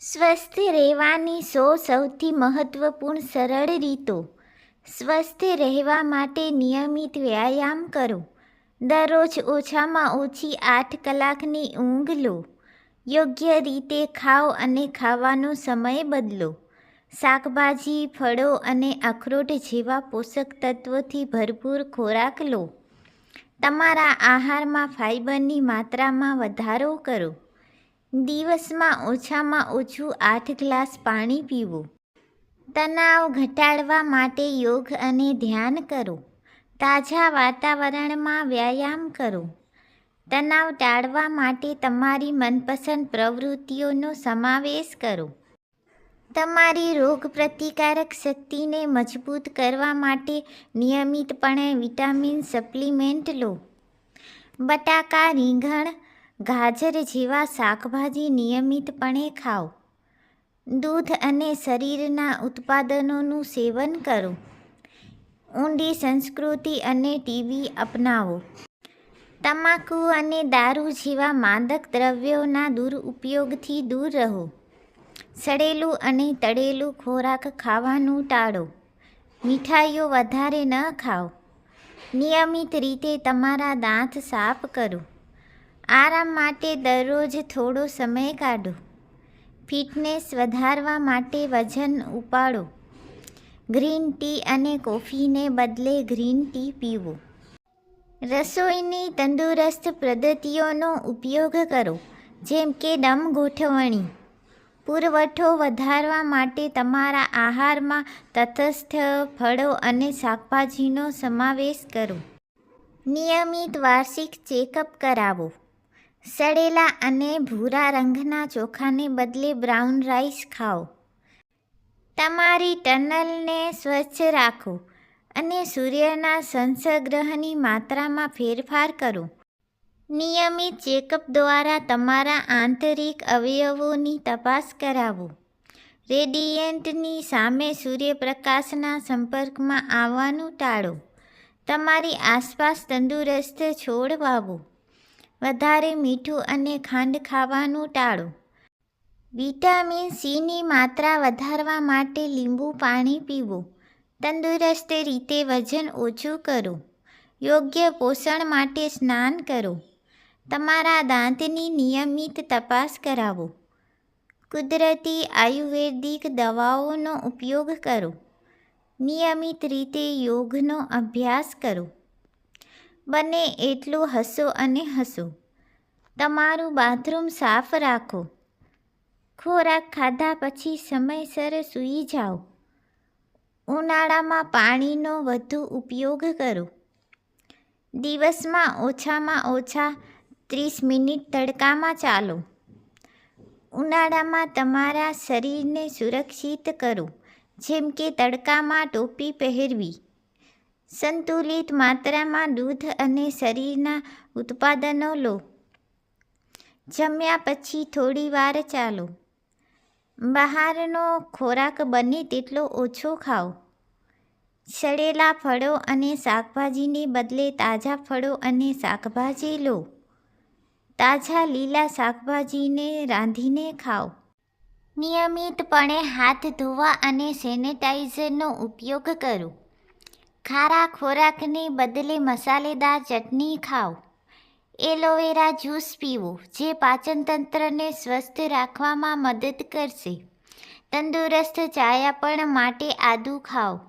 સ્વસ્થ રહેવાની સો સૌથી મહત્વપૂર્ણ સરળ રીતો. સ્વસ્થ રહેવા માટે નિયમિત વ્યાયામ કરો. દરરોજ ઓછામાં ઓછી આઠ કલાકની ઊંઘ લો. યોગ્ય રીતે ખાઓ અને ખાવાનો સમય બદલો. શાકભાજી, ફળો અને અખરોટ જેવા પોષક તત્વોથી ભરપૂર ખોરાક લો. તમારા આહારમાં ફાઇબરની માત્રામાં વધારો કરો. દિવસમાં ઓછામાં ઓછું આઠ ગ્લાસ પાણી પીવું. તણાવ ઘટાડવા માટે યોગ અને ધ્યાન કરો. તાજા વાતાવરણમાં વ્યાયામ કરો. તણાવ ટાળવા માટે તમારી મનપસંદ પ્રવૃત્તિઓનો સમાવેશ કરો. તમારી રોગપ્રતિકારક શક્તિને મજબૂત કરવા માટે નિયમિતપણે વિટામિન સપ્લિમેન્ટ લો. બટાકા રીંગણ ગાજર જેવા શાકભાજી નિયમિતપણે ખાઓ. દૂધ અને શરીરના ઉત્પાદનોનું સેવન કરો. ઊંડી સંસ્કૃતિ અને ટીવી અપનાવો. તમાકુ અને દારૂ જેવા માદક દ્રવ્યોના દુરુપયોગથી દૂર રહો. સડેલું અને તળેલું ખોરાક ખાવાનું ટાળો. મીઠાઈઓ વધારે ન ખાઓ. નિયમિત રીતે તમારા દાંત સાફ કરો. આરામ માટે દરરોજ થોડો સમય કાઢો. ફિટનેસ વધારવા માટે વજન ઉપાડો. ગ્રીન ટી અને કોફીને બદલે ગ્રીન ટી પીવો. રસોઈની તંદુરસ્ત પદ્ધતિઓનો ઉપયોગ કરો, જેમ કે દમ ગોઠવણી. પુરવઠો વધારવા માટે તમારા આહારમાં તટસ્થ ફળો અને શાકભાજીનો સમાવેશ કરો. નિયમિત વાર્ષિક ચેકઅપ કરાવો. સડેલા અને ભૂરા રંગના ચોખાને બદલે બ્રાઉન રાઈસ ખાઓ. તમારી ટનલને સ્વચ્છ રાખો અને સૂર્યના સંસગ્રહની માત્રામાં ફેરફાર કરો. નિયમિત ચેકઅપ દ્વારા તમારા આંતરિક અવયવોની તપાસ કરાવો. રેડિયન્ટની સામે સૂર્યપ્રકાશના સંપર્કમાં આવવાનું ટાળો. તમારી આસપાસ તંદુરસ્ત છોડ વાવો. વધારે મીઠું અને ખાંડ ખાવાનું ટાળો. વિટામિન સીની માત્રા વધારવા માટે લીંબુ પાણી પીવો. તંદુરસ્ત રીતે વજન ઓછું કરો. યોગ્ય પોષણ માટે સ્નાન કરો. તમારા દાંતની નિયમિત તપાસ કરાવો. કુદરતી આયુર્વેદિક દવાઓનો ઉપયોગ કરો. નિયમિત રીતે યોગનો અભ્યાસ કરો. બને એટલું હસો અને હસો. તમારું બાથરૂમ સાફ રાખો. ખોરાક ખાધા પછી સમયસર સૂઈ જાઓ. ઉનાળામાં પાણીનો વધુ ઉપયોગ કરો. દિવસમાં ઓછામાં ઓછા ત્રીસ મિનિટ તડકામાં ચાલો. ઉનાળામાં તમારા શરીરને સુરક્ષિત કરો. જેમ કે તડકામાં ટોપી પહેરવી. સંતુલિત માત્રામાં દૂધ અને શરીરના ઉત્પાદનો લો. જમ્યા પછી થોડી વાર ચાલો. બહારનો ખોરાક બને તેટલો ઓછો ખાઓ. સડેલા ફળો અને શાકભાજીને બદલે તાજા ફળો અને શાકભાજી લો. તાજા લીલા શાકભાજીને રાંધીને ખાઓ. નિયમિતપણે હાથ ધોવા અને સેનેટાઈઝરનો ઉપયોગ કરો. ખારા ખોરાકને બદલે મસાલેદાર ચટણી ખાઓ. એલોવેરા જ્યુસ પીવો, જે પાચનતંત્રને સ્વસ્થ રાખવામાં મદદ કરશે. તંદુરસ્ત ચાયાપણ માટે આદુ ખાઓ.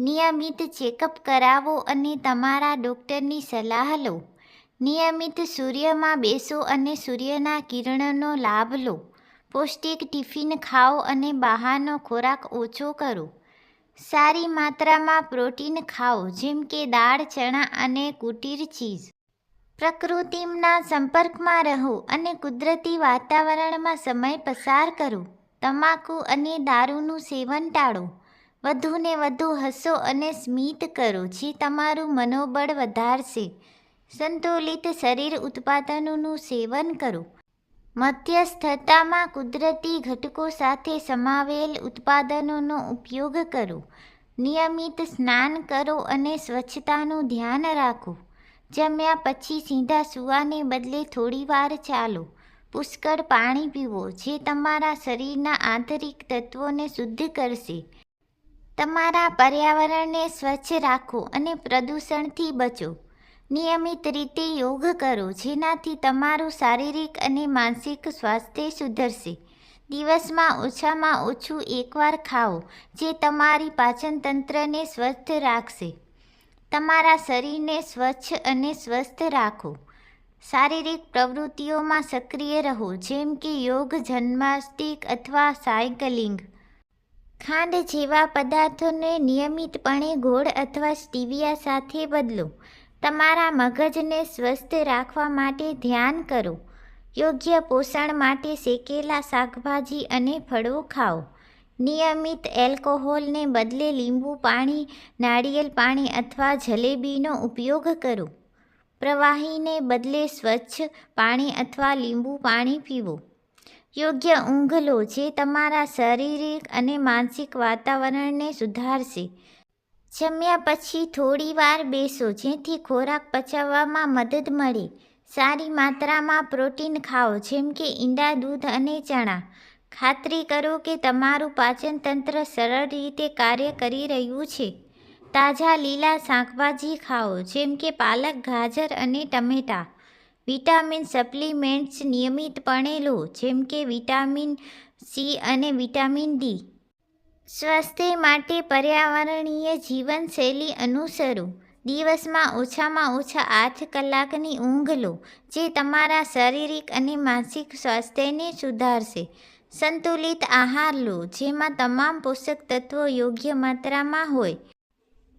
નિયમિત ચેકઅપ કરાવો અને તમારા ડૉક્ટરની સલાહ લો. નિયમિત સૂર્યમાં બેસો અને સૂર્યના કિરણનો લાભ લો. પૌષ્ટિક ટિફિન ખાઓ અને બહારનો ખોરાક ઓછો કરો. સારી માત્રામાં પ્રોટીન ખાઓ, જેમ કે દાળ, ચણા અને કુટીર ચીઝ. પ્રકૃતિના સંપર્કમાં રહો અને કુદરતી વાતાવરણમાં સમય પસાર કરો. તમાકુ અને દારૂનું સેવન ટાળો. વધુને વધુ હસો અને સ્મિત કરો, જે તમારું મનોબળ વધારશે. સંતુલિત શરીર ઉત્પાદનોનું સેવન કરો. મધ્યસ્થતામાં કુદરતી ઘટકો સાથે સમાવેલ ઉત્પાદનોનો ઉપયોગ કરો. નિયમિત સ્નાન કરો અને સ્વચ્છતાનું ધ્યાન રાખો. જમ્યા પછી સીધા સૂવાને બદલે થોડી વાર ચાલો. પુષ્કળ પાણી પીવો, જે તમારા શરીરના આંતરિક તત્વોને શુદ્ધ કરશે. તમારા પર્યાવરણને સ્વચ્છ રાખો અને પ્રદૂષણથી બચો. નિયમિત રીતે યોગ કરો, જેનાથી તમારું શારીરિક અને માનસિક સ્વાસ્થ્ય સુધરશે. દિવસમાં ઓછામાં ઓછું એકવાર ખાઓ, જે તમારી પાચનતંત્રને સ્વસ્થ રાખશે. તમારા શરીરને સ્વચ્છ અને સ્વસ્થ રાખો. શારીરિક પ્રવૃત્તિઓમાં સક્રિય રહો, જેમ કે યોગ જન્માષ્ટિક અથવા સાયકલિંગ. ખાંડ જેવા પદાર્થોને નિયમિતપણે ગોળ અથવા સ્ટીવિયા સાથે બદલો. તમારા મગજને સ્વસ્થ રાખવા માટે ધ્યાન કરો. યોગ્ય પોષણ માટે શેકેલા શાકભાજી અને ફળો ખાઓ. નિયમિત એલ્કોહોલને બદલે લીંબુ પાણી, નાળિયેર પાણી અથવા જલેબીનો ઉપયોગ કરો. પ્રવાહીને બદલે સ્વચ્છ પાણી અથવા લીંબુ પાણી પીવો. યોગ્ય ઊંઘ લો જે તમારા શારીરિક અને માનસિક વાતાવરણને સુધારશે. જમ્યા પછી થોડી વાર બેસો, જેથી ખોરાક પચાવવામાં મદદ મળે. સારી માત્રામાં પ્રોટીન ખાઓ, જેમ કે ઈંડા, દૂધ અને ચણા. ખાતરી કરો કે તમારું પાચનતંત્ર સરળ રીતે કાર્ય કરી રહ્યું છે. તાજા લીલા શાકભાજી ખાઓ, જેમ કે પાલક, ગાજર અને ટમેટાં. વિટામિન સપ્લિમેન્ટ્સ નિયમિતપણે લો, જેમ કે વિટામિન સી અને વિટામિન ડી. સ્વાસ્થ્ય માટે પર્યાવરણીય જીવનશૈલી અનુસરો. દિવસમાં ઓછામાં ઓછા આઠ કલાકની ઊંઘ લો, જે તમારા શારીરિક અને માનસિક સ્વાસ્થ્યને સુધારશે. સંતુલિત આહાર લો, જેમાં તમામ પોષક તત્વો યોગ્ય માત્રામાં હોય.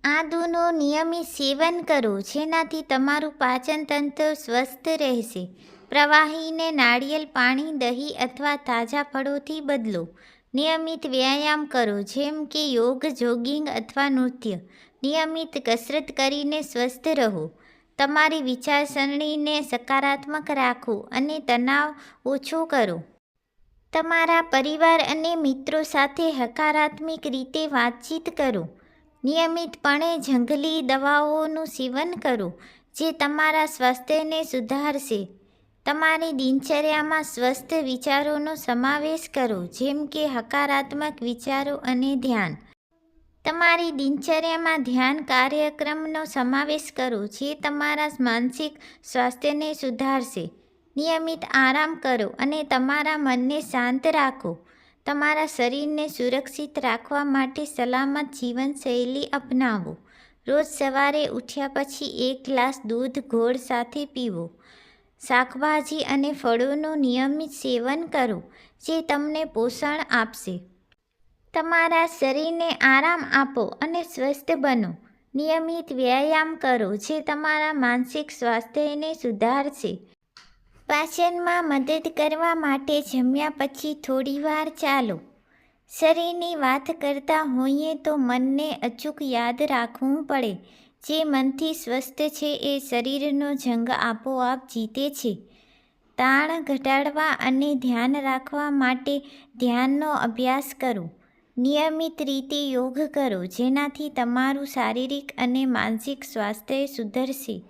આદુનું નિયમિત સેવન કરો, જેનાથી તમારું પાચન તંત્ર સ્વસ્થ રહેશે. પ્રવાહીને નાળિયેર, પાણી, દહીં અથવા તાજા ફળોથી બદલો. નિયમિત વ્યાયામ કરો, જેમ કે યોગ, જોગિંગ અથવા નૃત્ય. નિયમિત કસરત કરીને સ્વસ્થ રહો. તમારી વિચારસરણીને સકારાત્મક રાખો અને તણાવ ઓછો કરો. તમારા પરિવાર અને મિત્રો સાથે હકારાત્મક રીતે વાતચીત કરો. નિયમિતપણે જંગલી દવાઓનું સેવન કરો, જે તમારા સ્વાસ્થ્યને સુધારશે. તમારી દિનચર્યામાં સ્વસ્થ વિચારોનો સમાવેશ કરો, જેમ કે હકારાત્મક વિચારો અને ધ્યાન. તમારી દિનચર્યામાં ધ્યાન કાર્યક્રમનો સમાવેશ કરો, જે તમારા માનસિક સ્વાસ્થ્યને સુધારશે. નિયમિત આરામ કરો અને તમારા મનને શાંત રાખો. તમારા શરીરને સુરક્ષિત રાખવા માટે સલામત જીવનશૈલી અપનાવો. રોજ સવારે ઉઠ્યા પછી એક ગ્લાસ દૂધ ગોળ સાથે પીવો. શાકભાજી અને ફળોનું નિયમિત સેવન કરો, જે તમને પોષણ આપશે. તમારા શરીરને આરામ આપો અને સ્વસ્થ બનો. નિયમિત વ્યાયામ કરો, જે તમારા માનસિક સ્વાસ્થ્યને સુધારશે. પાચનમાં મદદ કરવા માટે જમ્યા પછી થોડીવાર ચાલો. શરીરની વાત કરતા હોઈએ તો મનને અચૂક યાદ રાખવું પડે. જે મનથી સ્વસ્થ છે એ શરીરનો જંગ આપોઆપ જીતે છે. તાણ ઘટાડવા અને ધ્યાન રાખવા માટે ધ્યાનનો અભ્યાસ કરો. નિયમિત રીતે યોગ કરો જેનાથી તમારું શારીરિક અને માનસિક સ્વાસ્થ્ય સુધરશે.